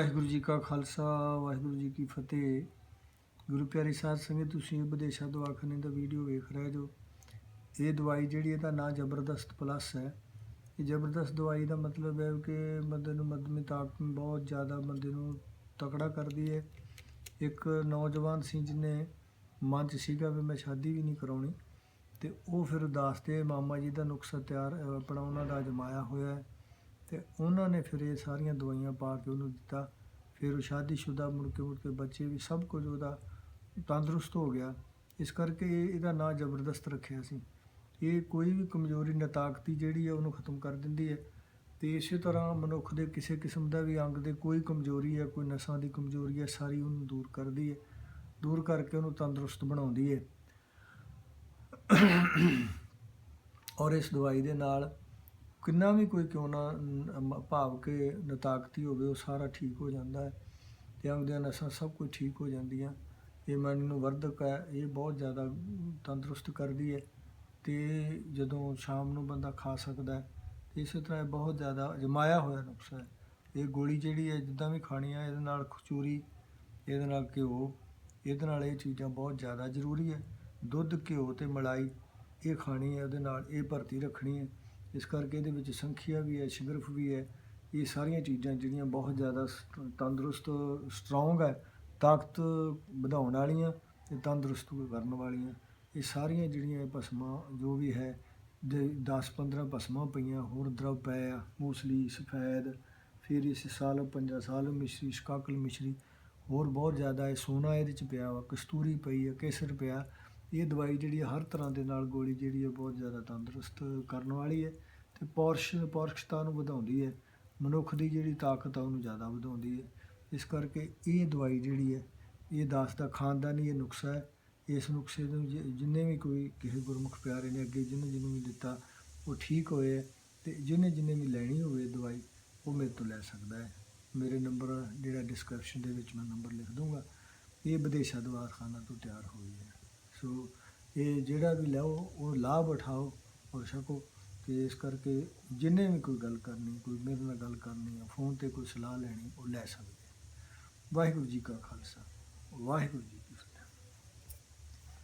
ਵਾਹਿਗੁਰੂ ਜੀ ਕਾ ਖਾਲਸਾ, ਵਾਹਿਗੁਰੂ ਜੀ ਕੀ ਫਤਿਹ। ਗੁਰੂ ਪਿਆਰੀ ਸਾਧ ਸੰਗਤ, ਤੁਸੀਂ ਵਿਦੇਸ਼ਾ ਦਵਾਖਾਨੇ ਦਾ ਵੀਡੀਓ ਵੇਖ ਰਹੇ ਜੋ। ਇਹ ਦਵਾਈ ਜਿਹੜੀ ਇਹਦਾ ਨਾਂ ਜ਼ਬਰਦਸਤ ਪਲੱਸ ਹੈ। ਇਹ ਜ਼ਬਰਦਸਤ ਦਵਾਈ ਦਾ ਮਤਲਬ ਹੈ ਕਿ ਬੰਦੇ ਨੂੰ ਮਦਮੀ ਤਾਕਤ ਬਹੁਤ ਜ਼ਿਆਦਾ ਬੰਦੇ ਨੂੰ ਤਕੜਾ ਕਰਦੀ ਹੈ। ਇੱਕ ਨੌਜਵਾਨ ਸੀ ਜਿਹਨੇ ਮਨ 'ਚ ਸੀਗਾ ਵੀ ਮੈਂ ਸ਼ਾਦੀ ਵੀ ਨਹੀਂ ਕਰਾਉਣੀ ਤੇ ਉਹ ਫਿਰ ਉਦਾਸ ਤੇ ਮਾਮਾ ਜੀ ਦਾ ਨੁਕਸਾ ਤਿਆਰ ਆਪਣਾ ਉਹਨਾਂ ਦਾ ਅਜਮਾਇਆ ਹੋਇਆ ਹੈ। ਤੇ ਉਹਨਾਂ ਨੇ ਫਿਰ ਇਹ ਸਾਰੀਆਂ ਦਵਾਈਆਂ ਪਾ ਕੇ ਉਹਨੂੰ ਦਿੱਤਾ। ਫਿਰ ਉਹ ਸ਼ਾਦੀशुदा ਮੁੜ ਕੇ ਮੁੜ ਕੇ ਬੱਚੇ ਵੀ ਸਭ ਕੁਝ ਉਹਦਾ ਤੰਦਰੁਸਤ ਹੋ ਗਿਆ। ਇਸ ਕਰਕੇ ਇਹ- ਇਹਦਾ ਨਾਂ ਜ਼ਬਰਦਸਤ ਰੱਖਿਆ ਸੀ। ਇਹ ਕੋਈ ਵੀ ਕਮਜ਼ੋਰੀ, ਨਤਾਕਤੀ ਜਿਹੜੀ ਹੈ ਉਹਨੂੰ ਖਤਮ ਕਰ ਦਿੰਦੀ ਹੈ। ਤੇ ਇਸੇ ਤਰ੍ਹਾਂ ਮਨੁੱਖ ਦੇ ਕਿਸੇ ਕਿਸਮ ਦਾ ਵੀ ਅੰਗ ਦੇ ਕੋਈ ਕਮਜ਼ੋਰੀ ਹੈ ਕੋਈ ਨਸਾਂ ਦੀ ਕਮਜ਼ੋਰੀ ਹੈ, ਸਾਰੀ ਉਹਨੂੰ ਦੂਰ ਕਰਦੀ ਹੈ। ਦੂਰ ਕਰਕੇ ਉਹਨੂੰ ਤੰਦਰੁਸਤ ਬਣਾਉਂਦੀ ਹੈ। ਔਰ ਇਸ ਦਵਾਈ ਦੇ ਨਾਲ ਕਿੰਨਾ ਵੀ ਕੋਈ ਕਿਉਂ ਨਾ ਮ- ਭਾਵ ਕਿ ਨਤਾਕਤੀ ਹੋਵੇ, ਉਹ ਸਾਰਾ ਠੀਕ ਹੋ ਜਾਂਦਾ ਹੈ ਅਤੇ ਅੰਗ ਨਸਾਂ ਸਭ ਕੁਝ ਠੀਕ ਹੋ ਜਾਂਦੀਆਂ। ਇਹ ਮਨ ਨੂੰ ਵਰਧਕ ਹੈ, ਇਹ ਬਹੁਤ ਜ਼ਿਆਦਾ ਤੰਦਰੁਸਤ ਕਰਦੀ ਹੈ ਅਤੇ ਜਦੋਂ ਸ਼ਾਮ ਨੂੰ ਬੰਦਾ ਖਾ ਸਕਦਾ ਹੈ, ਤੇ ਇਸੇ ਤਰ੍ਹਾਂ ਇਹ ਬਹੁਤ ਜ਼ਿਆਦਾ ਅਜਮਾਇਆ ਹੋਇਆ ਨੁਕਸਾ ਹੈ। ਇਹ ਗੋਲੀ ਜਿਹੜੀ ਹੈ, ਜਿੱਦਾਂ ਵੀ ਖਾਣੀ ਹੈ, ਇਹਦੇ ਨਾਲ ਖਚੂਰੀ ਇਹਦੇ ਨਾਲ ਘਿਓ, ਇਹਦੇ ਨਾਲ ਇਹ ਚੀਜ਼ਾਂ ਬਹੁਤ ਜ਼ਿਆਦਾ ਜ਼ਰੂਰੀ ਹੈ। ਦੁੱਧ, ਘਿਓ ਅਤੇ ਮਲਾਈ, ਇਹ ਖਾਣੀ ਹੈ, ਉਹਦੇ ਨਾਲ ਇਹ ਭਰਤੀ ਰੱਖਣੀ ਹੈ। ਇਸ ਕਰਕੇ ਇਹਦੇ ਵਿੱਚ ਸੰਖਿਆ ਵੀ ਹੈ, ਸ਼ਗਰਫ ਵੀ ਹੈ, ਇਹ ਸਾਰੀਆਂ ਚੀਜ਼ਾਂ ਜਿਹੜੀਆਂ ਬਹੁਤ ਜ਼ਿਆਦਾ ਸ- ਤੰਦਰੁਸਤ ਸਟਰੋਂਗ ਹੈ, ਤਾਕਤ ਵਧਾਉਣ ਵਾਲੀਆਂ ਤੇ ਤੰਦਰੁਸਤ ਕਰਨ ਵਾਲੀਆਂ। ਇਹ ਸਾਰੀਆਂ ਜਿਹੜੀਆਂ ਇਹ ਭਸਮਾਂ, ਜੋ ਵੀ ਹੈ, ਦੇ 10 15 ਭਸਮਾਂ ਪਈਆਂ ਹੋਰ ਦਰਵ ਪਏ ਆ, ਮੂਸਲੀ, ਸਫੈਦ, ਫਿਰ ਇਸ ਸਾਲ ਪੰਜਾ ਸਾਲ ਮਿਸ਼ਰੀ, ਸ਼ਕਾਕਲ ਮਿਸ਼ਰੀ, ਹੋਰ ਬਹੁਤ ਜ਼ਿਆਦਾ ਹੈ ਸੋਨਾ ਇਹਦੇ ਚ ਪਿਆ ਵਾ, ਕਸਤੂਰੀ ਪਈ ਹੈ ਕੇਸਰ ਪਿਆ ਇਹ ਦਵਾਈ ਜਿਹੜੀ ਹਰ ਤਰ੍ਹਾਂ ਦੇ ਨਾਲ ਗੋਲੀ ਜਿਹੜੀ ਹੈ ਬਹੁਤ ਜ਼ਿਆਦਾ ਤੰਦਰੁਸਤ ਕਰਨ ਵਾਲੀ ਹੈ ਤੇ ਪੌਰਸ਼, ਪੌਰਸ਼ਤਾ ਨੂੰ ਵਧਾਉਂਦੀ ਹੈ, ਮਨੁੱਖ ਦੀ ਜਿਹੜੀ ਤਾਕਤ ਆ ਉਹਨੂੰ ਜ਼ਿਆਦਾ ਵਧਾਉਂਦੀ ਹੈ। ਇਸ ਕਰਕੇ ਇਹ ਦਵਾਈ ਜਿਹੜੀ ਹੈ, ਇਹ ਦਾਸ ਦਾ ਖਾਨਦਾਨੀ ਇਹ ਨੁਸਖਾ ਹੈ। ਇਸ ਨੁਸਖੇ ਨੂੰ ਜਿ- ਜਿੰਨੇ ਵੀ ਕੋਈ ਕਿਸੇ ਗੁਰਮੁਖ ਪਿਆਰੇ ਨੇ ਅੱਗੇ ਜਿਹਨੇ ਜਿਹਨੂੰ ਵੀ ਦਿੱਤਾ, ਉਹ ਠੀਕ ਹੋਏ ਹੈ ਤੇ ਜਿਹਨੇ ਜਿਹਨੇ ਵੀ ਲੈਣੀ ਹੋਵੇ ਦਵਾਈ, ਉਹ ਮੇਰੇ ਤੋਂ ਲੈ ਸਕਦਾ ਹੈ। ਮੇਰੇ ਨੰਬਰ ਜਿਹੜਾ ਡਿਸਕ੍ਰਿਪਸ਼ਨ ਦੇ ਵਿੱਚ ਮੈਂ ਨੰਬਰ ਲਿਖ ਦੂੰਗਾ। ਇਹ ਵਿਦੇਸ਼ਾ ਦਵਾਖਾਨਾ ਤੋਂ ਤਿਆਰ ਹੋਈ ਹੈ। ਸੋ ਇਹ ਜਿਹੜਾ ਵੀ ਲਓ ਉਹ ਲਾਭ ਉਠਾਓ ਔਰ ਛਕੋ ਤੇ ਇਸ ਕਰਕੇ ਜਿੰਨੇ ਵੀ ਕੋਈ ਗੱਲ ਕਰਨੀ, ਕੋਈ ਮੇਰੇ ਨਾਲ ਗੱਲ ਕਰਨੀ ਹੈ ਫੋਨ ਤੇ ਕੋਈ ਸਲਾਹ ਲੈਣੀ, ਉਹ ਲੈ ਸਕਦੇ ਵਾਹਿਗੁਰੂ ਜੀ ਕਾ ਖਾਲਸਾ, ਵਾਹਿਗੁਰੂ ਜੀ